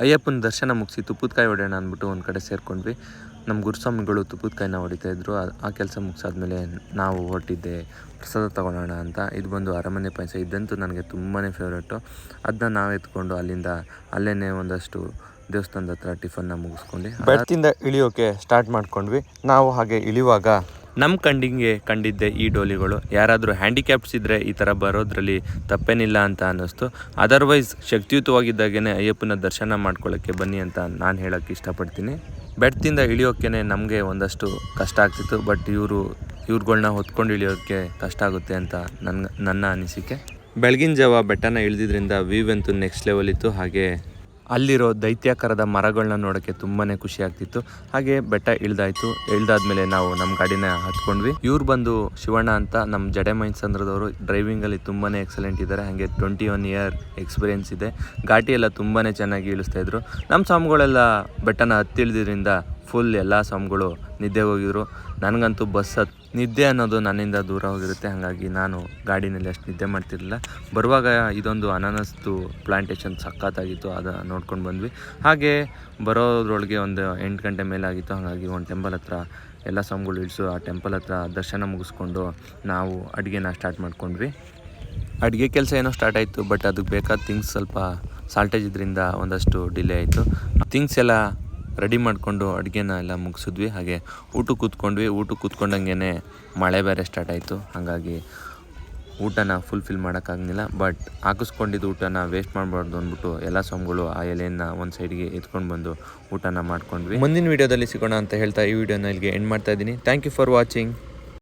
ಅಯ್ಯಪ್ಪನ ದರ್ಶನ ಮುಗಿಸಿ ತುಪ್ಪದಕಾಯಿ ಹೊಡೆಯೋಣ ಅಂದ್ಬಿಟ್ಟು ಒಂದು ಕಡೆ ಸೇರಿಕೊಂಡ್ವಿ. ನಮ್ಮ ಗುರುಸ್ವಾಮಿಗಳು ತುಪ್ಪದಕಾಯಿನ ಹೊಡಿತಾ ಇದ್ರು. ಆ- ಕೆಲಸ ಮುಗಿಸಾದ್ಮೇಲೆ ನಾವು ಹೊರಟಿದ್ದೆ, ಪ್ರಸಾದ ತಗೊಳ್ಳೋಣ ಅಂತ. ಇದು ಬಂದು ಅರಮನೆ ಪಾಯಸ. ಇದ್ದಂತೂ ನನಗೆ ತುಂಬಾ ಫೇವ್ರೇಟು ಅದನ್ನ ನಾವು ಎತ್ಕೊಂಡು ಅಲ್ಲಿಂದ ಅಲ್ಲೇ ಒಂದಷ್ಟು ದೇವಸ್ಥಾನದ ಹತ್ರ ಟಿಫನ್ನ ಮುಗಿಸ್ಕೊಂಡು. ಬೆಟ್ಟದಿಂದ ಇಳಿಯೋಕೆ ಸ್ಟಾರ್ಟ್ ಮಾಡ್ಕೊಂಡ್ವಿ. ನಾವು ಹಾಗೆ ಇಳಿಯುವಾಗ ನಮ್ಮ ಕಂಡಿಗೆ ಕಂಡಿದ್ದೆ ಈ ಡೋಲಿಗಳು. ಯಾರಾದರೂ ಹ್ಯಾಂಡಿಕ್ಯಾಪ್ಸ್ ಇದ್ದರೆ ಈ ಥರ ಬರೋದ್ರಲ್ಲಿ ತಪ್ಪೇನಿಲ್ಲ ಅಂತ ಅನ್ನಿಸ್ತು. ಅದರ್ವೈಸ್ ಶಕ್ತಿಯುತವಾಗಿದ್ದಾಗೇ ಅಯ್ಯಪ್ಪನ ದರ್ಶನ ಮಾಡ್ಕೊಳ್ಳೋಕ್ಕೆ ಬನ್ನಿ ಅಂತ ನಾನು ಹೇಳೋಕ್ಕೆ ಇಷ್ಟಪಡ್ತೀನಿ. ಬೆಟ್ಟದಿಂದ ಇಳಿಯೋಕ್ಕೆ ನಮಗೆ ಒಂದಷ್ಟು ಕಷ್ಟ ಆಗ್ತಿತ್ತು ಬಟ್ ಇವರು, ಇವ್ರುಗಳ್ನ ಹೊತ್ಕೊಂಡು ಇಳಿಯೋಕ್ಕೆ ಕಷ್ಟ ಆಗುತ್ತೆ ಅಂತ ನನ್ನ ನನ್ನ ಅನಿಸಿಕೆ. ಬೆಳಗಿನ ಜಾವ ಬೆಟ್ಟನ ಇಳಿದಿದ್ರಿಂದ ವ್ಯೂ ಅಂತೂ ನೆಕ್ಸ್ಟ್ ಲೆವೆಲ್ ಇತ್ತು, ಹಾಗೆ ಅಲ್ಲಿರೋ ದೈತ್ಯಾಕಾರದ ಮರಗಳನ್ನ ನೋಡೋಕ್ಕೆ ತುಂಬಾ ಖುಷಿ ಆಗ್ತಿತ್ತು ಹಾಗೆ ಬೆಟ್ಟ ಇಳ್ದಾಯ್ತು. ಇಳ್ದಾದ್ಮೇಲೆ ನಾವು ನಮ್ಮ ಗಾಡಿನ ಹತ್ಕೊಂಡ್ವಿ. ಇವ್ರು ಬಂದು ಶಿವಣ್ಣ ಅಂತ ನಮ್ಮ ಜಡೆ ಮೈನ್ಸಂದ್ರದವರು ಡ್ರೈವಿಂಗಲ್ಲಿ ತುಂಬಾ ಎಕ್ಸಲೆಂಟ್ ಇದ್ದಾರೆ ಹಾಗೆ ಟ್ವೆಂಟಿ ಒನ್ ಇಯರ್ ಎಕ್ಸ್ಪೀರಿಯನ್ಸ್ ಇದೆ. ಘಾಟಿ ಎಲ್ಲ ತುಂಬಾ ಚೆನ್ನಾಗಿ ಇಳಿಸ್ತಾ ಇದ್ರು. ನಮ್ಮ ಸ್ವಾಮಿಗಳೆಲ್ಲ ಬೆಟ್ಟನ ಹತ್ತಿಳಿದ್ರಿಂದ ಫುಲ್ ಎಲ್ಲ ಸ್ವಾಮಿಗಳು ನಿದ್ದೆಗೆ ಹೋಗಿದ್ರು. ನನಗಂತೂ ಬಸ್ ಹತ್, ನಿದ್ದೆ ಅನ್ನೋದು ನನ್ನಿಂದ ದೂರ ಹೋಗಿರುತ್ತೆ. ಹಾಗಾಗಿ ನಾನು ಗಾಡಿನಲ್ಲಿ ಅಷ್ಟು ನಿದ್ದೆ ಮಾಡ್ತಿರಲಿಲ್ಲ. ಬರುವಾಗ ಇದೊಂದು ಅನಾನಸ್ದು ಪ್ಲಾಂಟೇಶನ್ ಸಖತ್ತಾಗಿತ್ತು. ಅದು ನೋಡ್ಕೊಂಡು ಬಂದ್ವಿ. ಹಾಗೆ ಬರೋದ್ರೊಳಗೆ ಒಂದು ಎಂಟು ಗಂಟೆ ಮೇಲಾಗಿತ್ತು. ಹಾಗಾಗಿ ಒಂದು ಟೆಂಪಲ್ ಹತ್ರ ಎಲ್ಲ ಸ್ವಾಮಿಗಳು ಇಳಿಸು, ಆ ಟೆಂಪಲ್ ಹತ್ರ ದರ್ಶನ ಮುಗಿಸ್ಕೊಂಡು ನಾವು ಅಡುಗೆನ ಸ್ಟಾರ್ಟ್ ಮಾಡ್ಕೊಂಡ್ವಿ. ಅಡುಗೆ ಕೆಲಸ ಏನೋ ಸ್ಟಾರ್ಟ್ ಆಯಿತು ಬಟ್ ಅದಕ್ಕೆ ಬೇಕಾದ ಥಿಂಗ್ಸ್ ಸ್ವಲ್ಪ ಸಾಲ್ಟೇಜ್ ಇದರಿಂದ ಒಂದಷ್ಟು ಡಿಲೇ ಆಯಿತು. ಥಿಂಗ್ಸ್ ಎಲ್ಲ ರೆಡಿ ಮಾಡಿಕೊಂಡು ಅಡುಗೆನ ಎಲ್ಲ ಮುಗಿಸಿದ್ವಿ. ಹಾಗೆ ಊಟಕ್ಕೆ ಕೂತ್ಕೊಂಡ್ವಿ. ಊಟಕ್ಕೆ ಕೂತ್ಕೊಂಡಂಗೆ ಮಳೆ ಬೇರೆ ಸ್ಟಾರ್ಟ್ ಆಯಿತು. ಹಾಗಾಗಿ ಊಟನ ಫುಲ್ಫಿಲ್ ಮಾಡೋಕ್ಕಾಗಲಿಲ್ಲ ಬಟ್ ಹಾಕಿಸ್ಕೊಂಡಿದ್ದು ಊಟನ ವೇಸ್ಟ್ ಮಾಡಬಾರ್ದು ಅಂದ್ಬಿಟ್ಟು ಎಲ್ಲ ಸೊಂಬಗಳು ಆ ಎಲೆಯನ್ನು ಒಂದು ಸೈಡ್ಗೆ ಎತ್ಕೊಂಡು ಬಂದು ಊಟನ ಮಾಡ್ಕೊಂಡ್ವಿ. ಮುಂದಿನ ವೀಡಿಯೋದಲ್ಲಿ ಸಿಗೋಣ ಅಂತ ಹೇಳ್ತಾ ಈ ವಿಡಿಯೋನ ಇಲ್ಲಿಗೆ ಎಂಡ್ ಮಾಡ್ತಾ ಇದ್ದೀನಿ. Thank you for watching